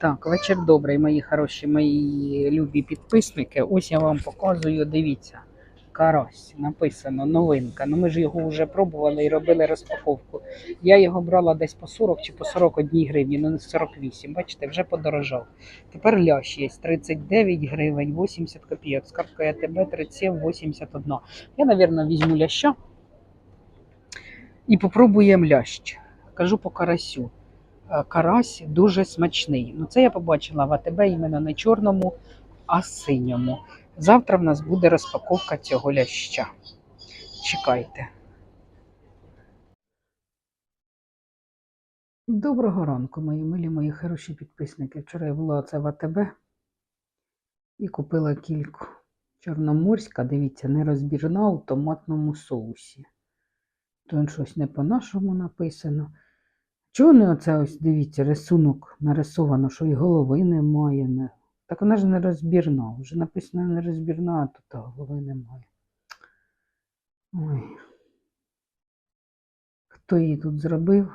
Так, вечір добрий, мої хороші, мої любі підписники. Ось я вам показую, дивіться. Карась, написано, новинка. Ну ми ж його вже пробували і робили розпаковку. Я його брала десь по 40 чи по 41 гривні, ну не 48. Бачите, вже подорожав. Тепер лящ є 39 гривень, 80 копійок. З карткою АТБ 37, 81. Я, мабуть, візьму ляща і попробуємо лящ. Кажу по карасю. Е, карась дуже смачний. Ну, це я побачила в АТБ іменно не чорному, а синьому. Завтра в нас буде розпаковка цього ляща. Чекайте. Доброго ранку, мої милі, мої хороші підписники. Вчора я була оце в АТБ і купила кільку. Чорноморська, дивіться, нерозбірна у томатному соусі. Тут щось не по-нашому написано. Чого не оце ось, дивіться, рисунок нарисовано, що і голови немає. Не... Так вона ж не розбірна. Вже написано не розбірна, а тут голови немає. Ой. Хто її тут зробив?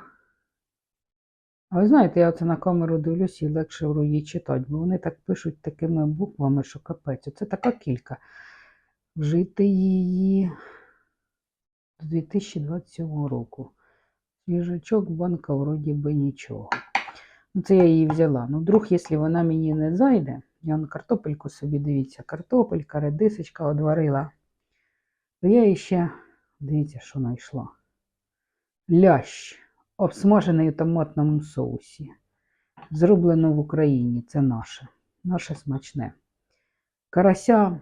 А ви знаєте, я оце на камеру дивлюся і легше її читати, бо вони так пишуть такими буквами, що капець. Це така кілька. Вжити її до 2027 року. Свіжачок, банка вроді би нічого. Це я її взяла. Ну, вдруг, якщо вона мені не зайде, я на картопельку собі дивіться, картопелька, редисочка одварила, то я її ще, дивіться, що знайшла. Лящ, обсмажений у томатному соусі. Зроблено в Україні. Це наше. Наше смачне. Карася.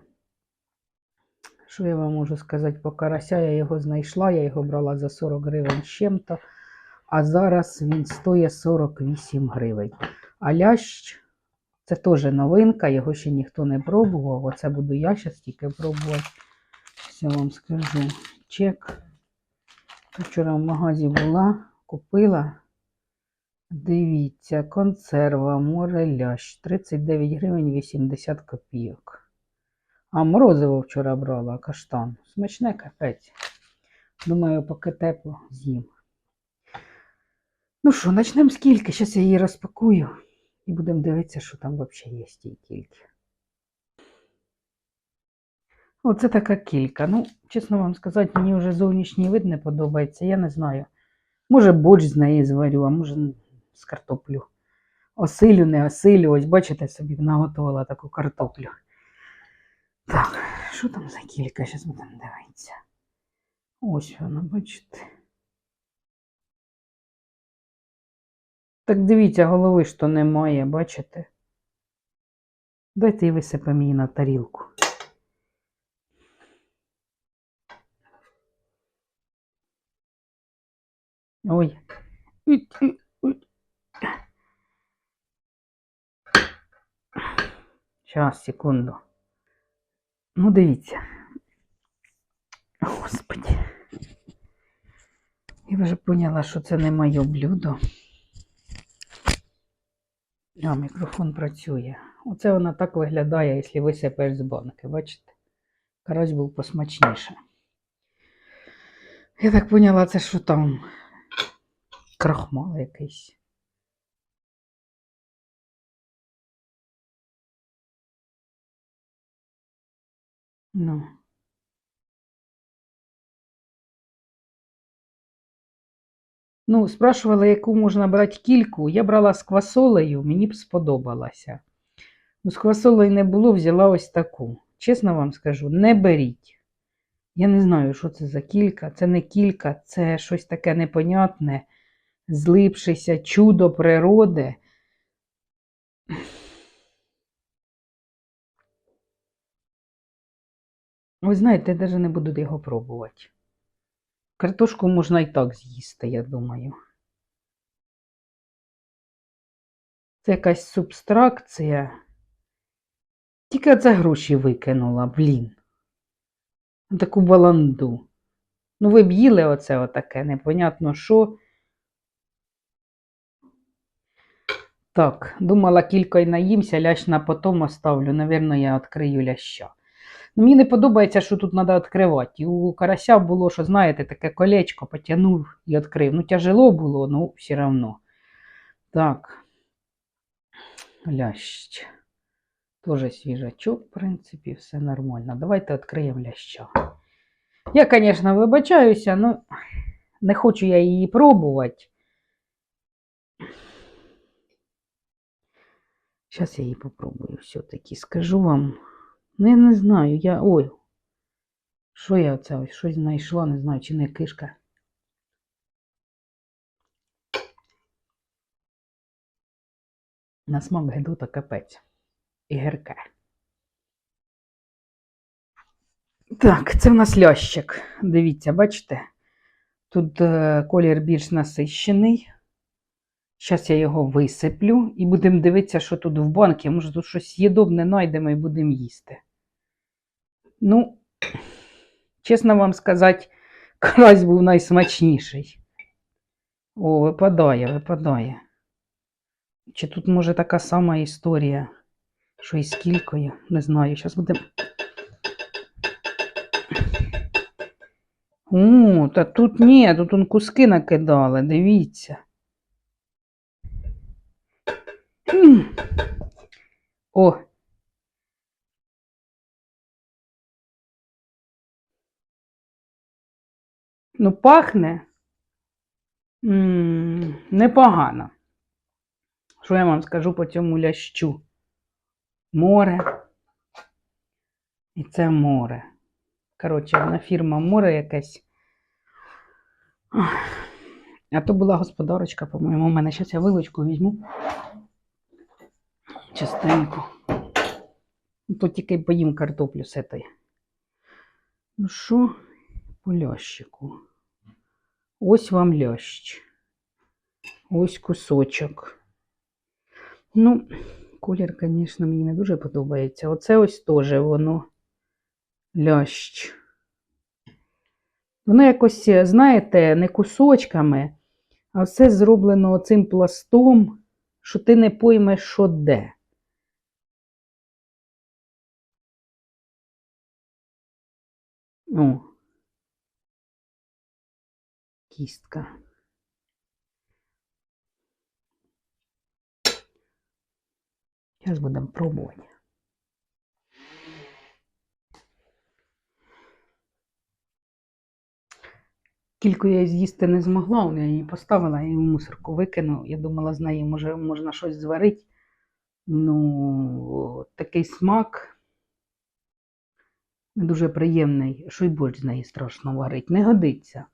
Що я вам можу сказати по карася? Я його знайшла, я його брала за 40 гривень з чим-то, а зараз він стоїть 48 гривень. А лящ це теж новинка, його ще ніхто не пробував. Оце буду я зараз тільки пробувати. Все вам скажу. Чек. Вчора в магазі була, купила. Дивіться, консерва, море лящ. 39 гривень 80 копійок. А морозиво вчора брала, каштан. Смачне капець. Думаю, поки тепло з'їм. Ну що, почнемо з кільки. Зараз я її розпакую і будемо дивитися, що там взагалі є з тієї кільки. Оце така кілька. Ну, чесно вам сказати, мені вже зовнішній вид не подобається. Я не знаю. Може, борщ з неї зварю, а може з картоплю. Осилю, не осилю. Ось бачите, собі наготувала таку картоплю. Так, що там за кілька? Зараз будемо дивитися. Ось вона, бачите. Так дивіться, голови ж то немає, бачите? Дайте і висипемо її на тарілку. Ой. Зараз, секунду. Ну, дивіться. Господи. Я вже поняла, що це не моє блюдо. А, мікрофон працює. Оце вона так виглядає, якщо висипаєш з банки. Бачите? Карась був посмачніше. Я так поняла, це що там? Крахмал якийсь. Ну. Ну, спрашували, яку можна брати кільку. Я брала з квасолею, мені б сподобалася. Ну, з квасолею не було, взяла ось таку. Чесно вам скажу, не беріть. Я не знаю, що це за кілька. Це не кілька, це щось таке непонятне, злипшися, чудо природи. Ви знаєте, я навіть не буду його пробувати. Картошку можна і так з'їсти, я думаю. Це якась субстракція. Тільки це гроші викинула, блін. Таку баланду. Ну, ви б їли оце отаке, непонятно що. Так, думала, кількою наїмся, лящ на потом оставлю. Навірно, я відкрию ляща. Мені не подобається, що тут треба відкривати. І у карася було, що, знаєте, таке колечко потягнув і відкрив. Ну, тяжело було, ну, все одно. Так. лящ. Тоже свіжачок, в принципі, все нормально. Давайте відкриємо ляща. Я, звісно, вибачаюся, але не хочу я її пробувати. Зараз я її попробую все-таки. Скажу вам. Ну, я не знаю, я. Ой. Що я оце ось щось знайшла, не знаю, чи не кишка. На смак гидота капець. І гірке. Так, це в нас лящик. Дивіться, бачите? Тут е, колір більш насищений. Зараз я його висиплю і будемо дивитися, що тут в банці. Може, тут щось їдобне знайдемо і будемо їсти. Ну, чесно вам сказати, карась був найсмачніший. О, випадає, випадає. Чи тут може така сама історія, що і з кількою? Не знаю. Зараз будемо. О, та тут ні, тут он куски накидали, дивіться. О. Ну, пахне непогано. Що я вам скажу по цьому лящу? Море. І це море. Коротше, вона фірма море якась. Ох. А то була господарочка, по-моєму, у мене. Зараз я вилочку візьму. Частенько. То тільки поїм картоплю з этой. Ну що, по лящику? Ось вам лящ. Ось кусочок. Ну, колір, звісно, мені не дуже подобається. Оце ось теж воно лящ. Воно якось, знаєте, не кусочками, а все зроблено цим пластом, що ти не поймеш, що де. О. Кістка. Зараз будемо пробувати. Кільку я з'їсти не змогла, я її поставила і в мусорку викину. Я думала, з неї може, можна щось зварити. Ну, такий смак дуже приємний, борщ з неї страшно варить. Не годиться.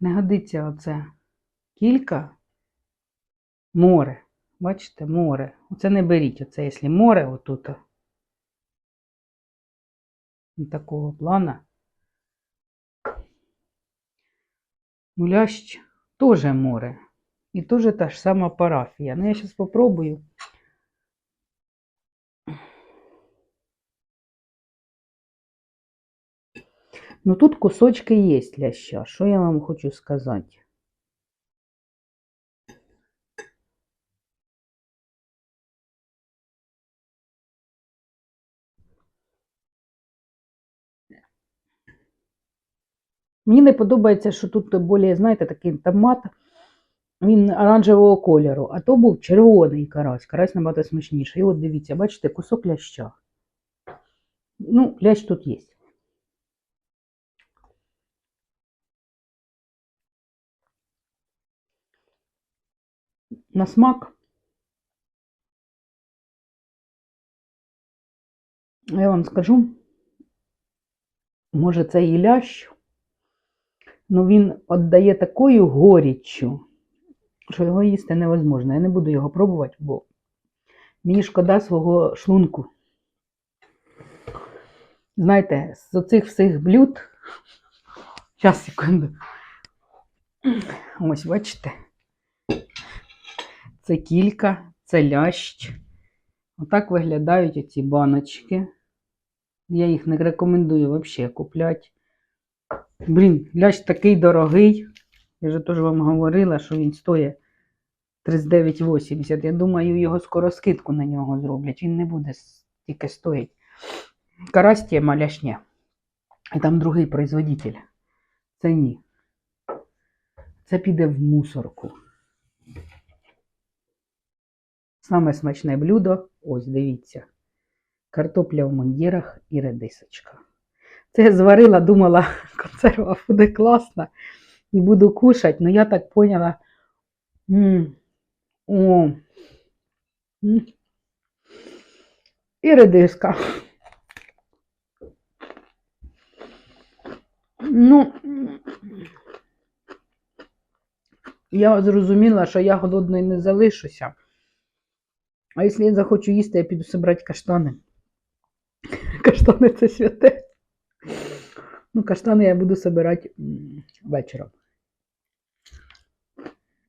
Не годиться оце кілька море. Бачите, море. Оце не беріть. Оце, якщо море отут. Такого плана. Мулящ теж море. І теж та ж сама парафія. Ну, я зараз спробую. Ну тут кусочки є ляща. Що я вам хочу сказати? Мені не подобається, що тут більше, знаєте, такий томат, він оранжевого кольору, а то був червоний карась. Карась набагато смачніший. І от дивіться, бачите, кусок ляща. Ну, лящ тут є. На смак. Я вам скажу, може, це і лящ, але він віддає такою горіччю, що його їсти невозможно. Я не буду його пробувати, бо мені шкода свого шлунку. Знаєте, з оцих всіх блюд. Зараз, секунду. Ось, бачите. Це кілька, це лящ. Отак виглядають оці баночки. Я їх не рекомендую взагалі купляти. Блін, лящ такий дорогий. Я вже теж вам говорила, що він стоїть 39,80. Я думаю, його скоро скидку на нього зроблять. Він не буде тільки стоїть. Лящ ні. І там другий производитель. Це ні. Це піде в мусорку. Саме смачне блюдо, ось дивіться. Картопля в мундірах і редисочка. Це я зварила, думала, консерва буде класна і буду кушати, але я так поняла. м. І редиска. Ну, я зрозуміла, що я голодною не залишуся. А якщо я захочу їсти, я піду собрати каштани. Каштани це святе. Ну, каштани я буду собирати вечором.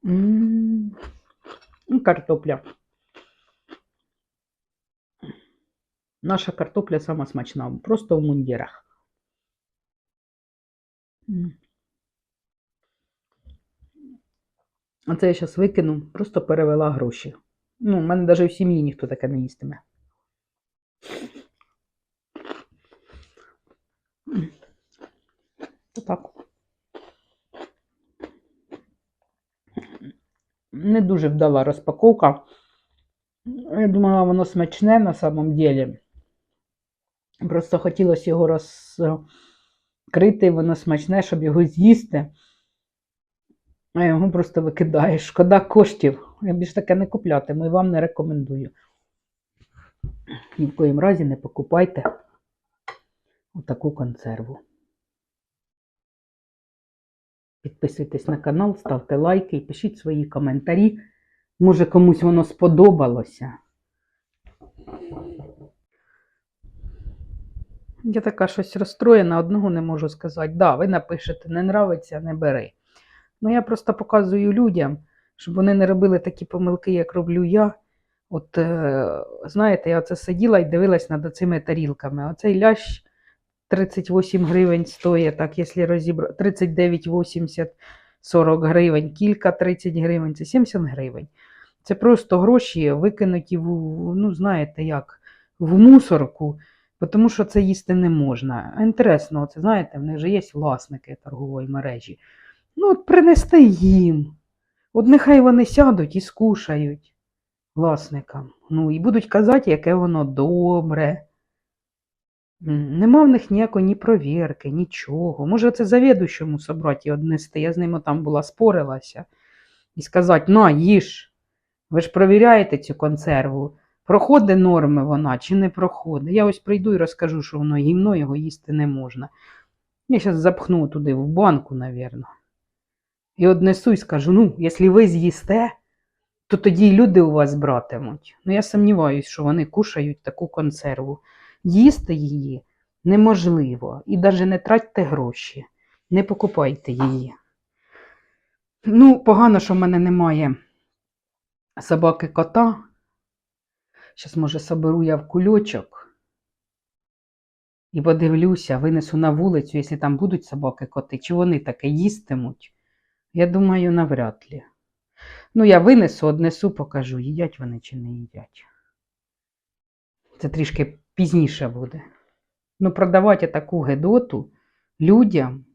Ну, Картопля. Наша картопля сама смачна, просто в мундірах. А це я зараз викину, просто перевела гроші. Ну, в мене навіть в сім'ї ніхто таке не їстиме. То так. Не дуже вдала розпаковка. Я думала, воно смачне на самом деле. Просто хотілося його розкрити, воно смачне, щоб його з'їсти. А його просто викидаєш. Шкода коштів. Я більш таке не куплятиму і вам не рекомендую. Ні в коїм разі не покупайте отаку консерву. Підписуйтесь на канал, ставте лайки і пишіть свої коментарі. Може комусь воно сподобалося. Я така щось розстроєна, одного не можу сказати. Да, ви напишете, не нравиться, не бери. Ну, я просто показую людям, щоб вони не робили такі помилки, як роблю я. От, е, знаєте, я оце сиділа і дивилась над цими тарілками. Оцей лящ 38 гривень стоїть, так, якщо розібрати, 39,80, 40 гривень, кілька 30 гривень, це 70 гривень. Це просто гроші викинуті в, ну, знаєте, як, в мусорку, тому що це їсти не можна. Інтересно, це знаєте, в них же є власники торгової мережі. Ну, от принести їм. От нехай вони сядуть і скушають власникам. Ну, і будуть казати, яке воно добре. Нема в них ніякої ні провірки, нічого. Може, це завідуючому собрати однести. Я з ними там була спорилася. І сказати, на, їж. Ви ж провіряєте цю консерву. Проходить норми вона чи не проходить. Я ось прийду і розкажу, що воно гімно, його їсти не можна. Я зараз запхну туди в банку, навірно. І однесу і скажу: ну, якщо ви з'їсте, то тоді й люди у вас братимуть. Ну, я сумніваюся, що вони кушають таку консерву. Їсти її неможливо. І навіть не тратьте гроші, не покупайте її. Ну, погано, що в мене немає собаки кота. Зараз, може, соберу я в кульочок і подивлюся, винесу на вулицю, якщо там будуть собаки-коти, чи вони таке їстимуть. Я думаю, навряд ли. Ну, я винесу, однесу, покажу, їдять вони чи не їдять. Це трішки пізніше буде. Ну, продавати таку гедоту людям.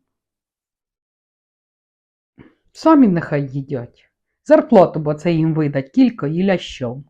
Самі нехай їдять. Зарплату, бо це їм видать кілька і лящом.